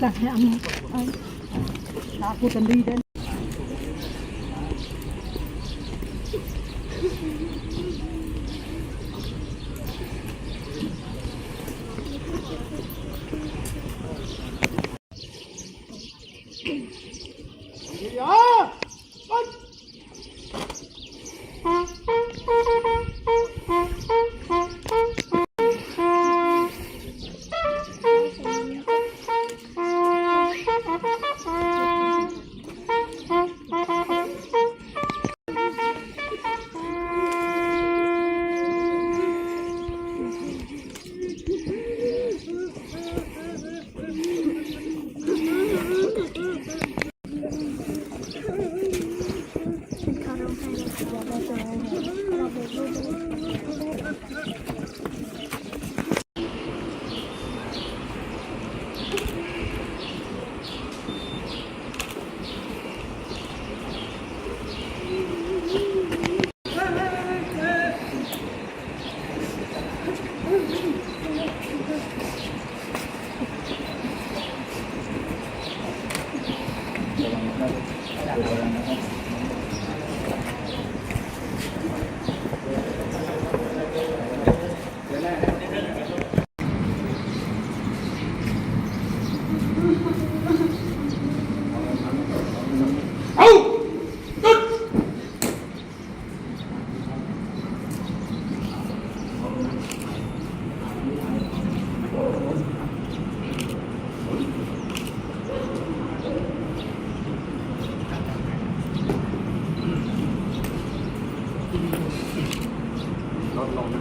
cả hẹn đã cô cần đi đấy Yeah! Đến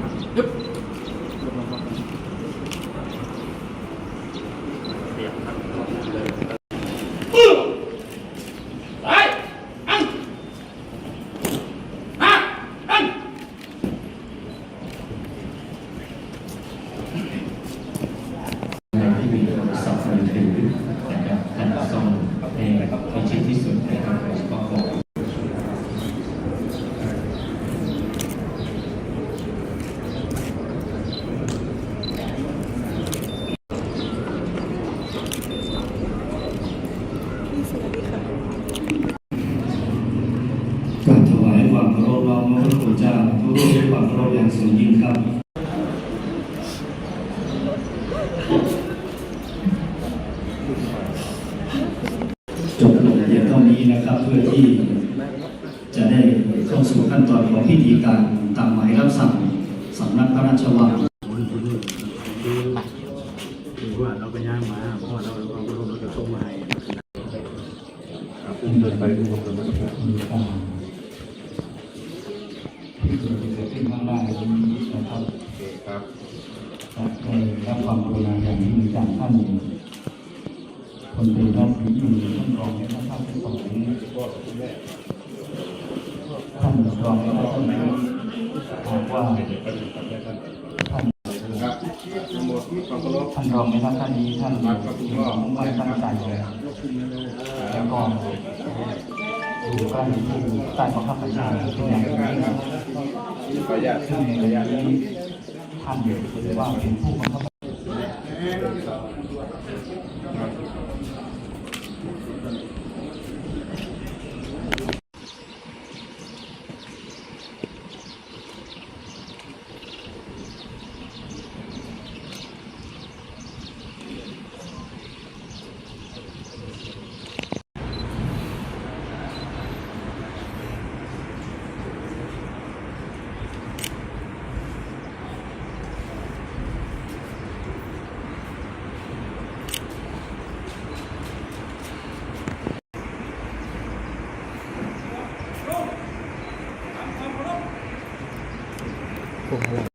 ในที่มีโทรศัพท์มือถือนะครับขนาดส่องในในชิ้นที่สุดนะครับก็ขอ กราบถวายความเคารพน้อมพระพุทธเจ้าทุกรูปด้วยความเคารพอย่างสูงยิ่งครับ จบ ลงเพียงเท่านี้นะครับ เพื่อที่จะได้เข้าสู่ขั้นตอนของพิธีการตามหมายรับสั่งสำนักพระราชวังคือว่าเราไปย่างมาเพราะว่าเราเราเราเราจะส่งมาให้ครับเดินไปดูผมเลยนะครับที่จะเกิดขึ้นข้างหน้างนะครับครับรับความกรุณาอย่างยิ่งจากท่านคนเป็นรัฐมนตรีท่านรองและท่าน ท่านรองและท่านบอกว่าท่านครับทั้งหมดที่ความเคารพท่านรองในท่านท่านนี้ท่านมีความมุ่งมั่นตั้งใจแล้วก็อยู่ใกล้ที่ใต้ของข้าพเจ้าเป็นอย่างยิ่งขออนุญาตซึ่งในระยะนี้ท่านถือว่าเป็นผู้บังคับ con Alá.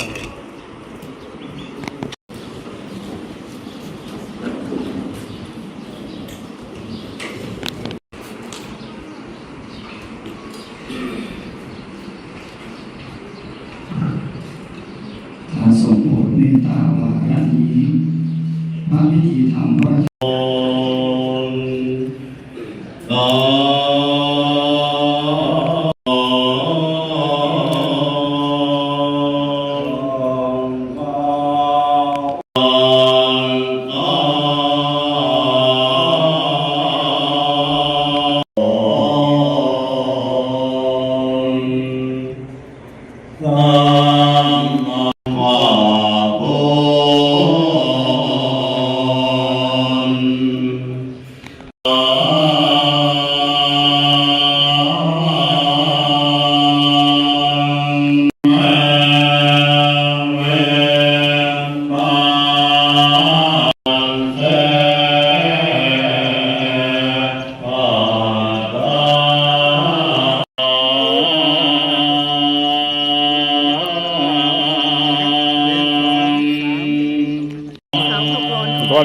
สมบูรณ์เมตตาวาระนี้พระวิธีธรรมพระ Om. Om.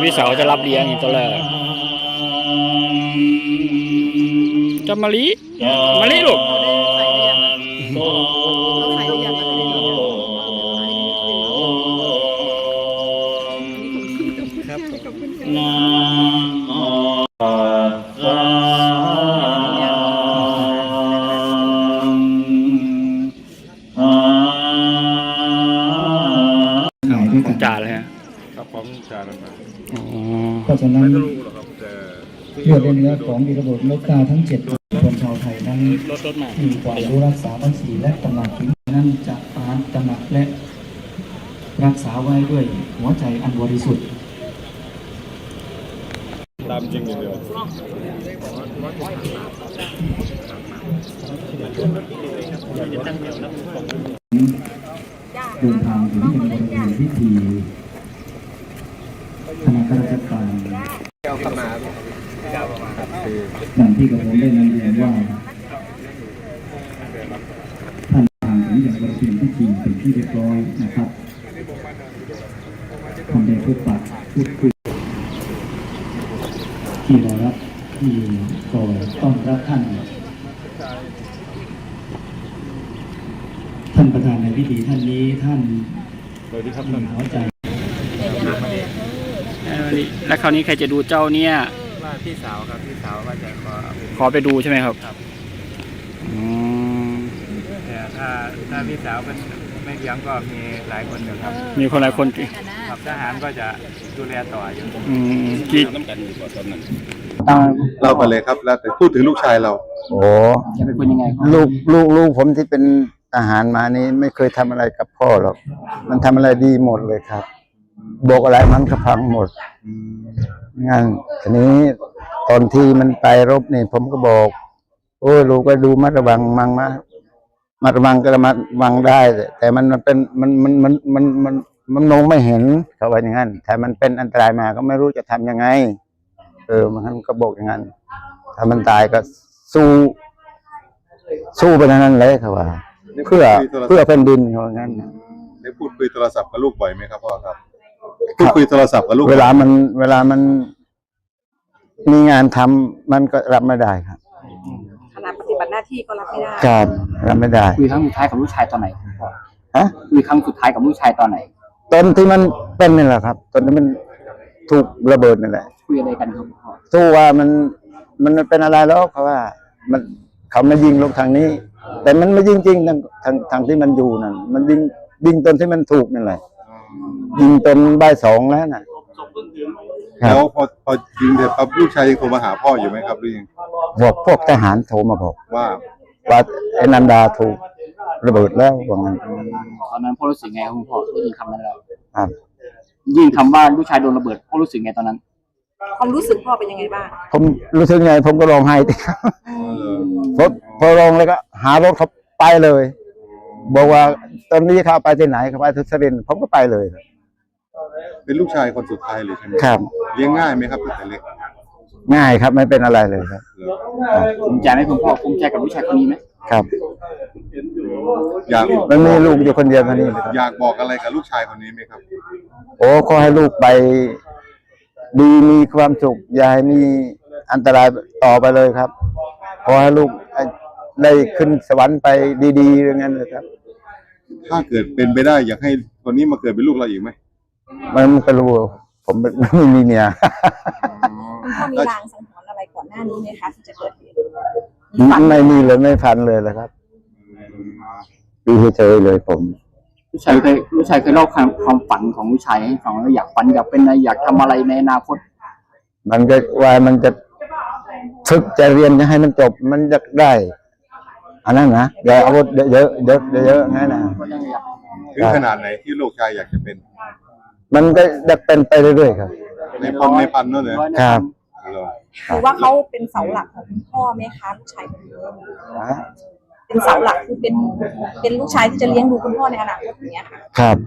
พี่สาวจะรับเลี้ยงอีกตัวแรกจะมาลิมาลิลูกะฉะนั้นไม่ต้องรู้หรอกครับแต่เพื่อเป็นเนื้อของวีรบุรุษนกกาทั้งเจ็ดคนชาวไทยนั้นรถรถมามีความรู้รักษาบัญชีและตำหนักถึงนั้นจะปานตำหนักและรักษาไว้ด้วยหัวใจอันบริสุทธิ์ตามจริงอย่างเดียวเดินทางถึงเป็นบริเวณพิธีคณะข้าราชการ อย่างที่กระผมได้นำเรียนว่าท่านทางถึงอย่างบริเวณพิธีเป็นที่เรียบร้อยนะครับท่านได้พบปะพูดคุยที่รอรับที่คอยต้อนรับท่าน ท่านประธานในพิธีท่านนี้ท่านสวัสดีครับท่านหัวใจแล้วคราวนี้ใครจะดูเจ้าเนี่ย ว่าพี่สาวครับพี่สาวว่าจะขอเอาไปขอไปดูใช่ไหมครับครับอืมแต่ถ้าถ้าพี่สาวเป็นไม่เลี้ยงก็มีหลายคนอยู่ครับมีคนหลายคนครับทหารก็จะดูแลต่ออยู่อืมกี่เล่าไปเลยครับแล้วแต่พูดถึงลูกชายเรา โอ้จะเป็นคนยังไงลูกลูกลูกผมที่เป็นทหารมานี่ไม่เคยทำอะไรกับพ่อหรอกมันทำอะไรดีหมดเลยครับ บอกอะไรมันก็พังหมด งั้นทีนี้ตอนที่มันไปรบนี่ผมก็บอก โอ้ยลูกก็ดูมัดระวังมังมามัดระวังก็ระมัดระวังได้ แต่มันมันเป็นมันมันมันมันมันมันมองไม่เห็นเขาว่าอย่างนั้นถ้ามันเป็นอันตรายมาก็ไม่รู้จะทำยังไง เออมันก็บอกอย่างนั้น ถ้ามันตายก็สู้สู้ไปทั้งนั้นเลยครับว่าเพื่อเพื่อแผ่นดินเขาอย่างนั้นได้พูดคุยโทรศัพท์กับลูกบ่อยไหมครับพ่อครับ พูดคุยโทรศัพท์กับลูกเวลามันเวลามันมีงานทำมันก็รับไม่ได้ครับขณะปฏิบัติหน้าที่ก็รับไม่ได้ ครับรับไม่ได้คุยครั้งสุดท้ายกับลูกชายตอนไหนฮะคุยครั้งสุดท้ายกับลูกชายตอนไหน ตอนที่มันเป็นนี่แหละครับตอนที่มันถูกระเบิดนี่แหละคุยอะไรกันครับพ่อสู้ว่ามันมันเป็นอะไรแล้วเขาว่า มันเขามายิงลงทางนี้ แต่มันไม่ยิงจริงทางทางทางที่มันอยู่นั่นมันยิงยิงตอนที่มันถูกนั่นแหละ ยิงตอนบ่ายสองแล้วน่ะ ครับ แล้วพอพอยิงเสร็จปั๊บลูกชายยังโทรมาหาพ่ออยู่ไหมครับหรือยังบอกพวกทหารโทรมาบอก ว่าว่าไอ้นันดาถูกระเบิดแล้วว่างั้นตอนนั้นพ่อรู้สึกไงครับคุณพ่อได้ยินคำนั้นแล้วครับยิ่งคำว่าลูกชายโดนระเบิดพ่อรู้สึกไงตอนนั้นความรู้สึกพ่อเป็นยังไงบ้างผมรู้สึกไงผมก็ร้องไห้ติครับพอพอร้องแล้วก็ หารถเขาไปเลย บอกว่าตอนนี้เขาไปที่ไหนเขาไปทุสรินทร์ผมก็ไปเลยเป็นลูกชายคนสุดท้ายเลยใช่ไหมครับ เลี้ยงง่ายไหมครับตั้งแต่เล็กง่ายครับไม่เป็นอะไรเลยครับ ภูมิใจไหมคุณพ่อภูมิใจกับลูกชายคนนี้ไหมครับอยากมันมีลูกอยู่คนเดียวเท่านี้เลยครับอยากบอกอะไรกับลูกชายคนนี้ไหมครับ โอ้ขอให้ลูกไป ดีมีความสุขอย่าให้มีอันตรายต่อไปเลยครับ ขอให้ลูกได้ขึ้นสวรรค์ไปดีๆอย่างนั้นเลยครับ ถ้าเกิดเป็นไปได้อยากให้คนนี้มาเกิดเป็นลูกเราอีกไหมมันก็รู้ผมไม่ไม่มีเมียคุณพ่อมีรางสังหรณ์อะไรก่อนหน้านี้ไหมคะที่จะเกิดเหตุมีฝันไม่มีเลยไม่พันเลยเลยครับดูเฉยๆเลยผมลูกชายเคยลูกชายเคยเล่าความความฝันของลูกชายให้ฟังว่าอยากฝันอยากเป็นอะไรอยากทำอะไรในอนาคต มันก็ว่ามันจะฝึกจะเรียนจะให้มันจบมันจะได้ อันนั้นนะอย่าเอาเยอะเยอะเยอะเยอะงั้นนะก็ยังอยากถึงขนาดไหนที่ลูกชายอยากจะเป็น มันก็จะเป็นไปเรื่อยๆครับ ในพลในพันนั่นเลยร้อยในครัพับนเหรอคือว่าเขาเป็นเสาหลักของคุณพ่อไหมคะลูกชายคนนี้นะเป็นเสาหลักคือเป็นเป็นลูกชายที่จะเลี้ยงดูคุณพ่อในอนาคตอย่างเงี้ยค่ะครับ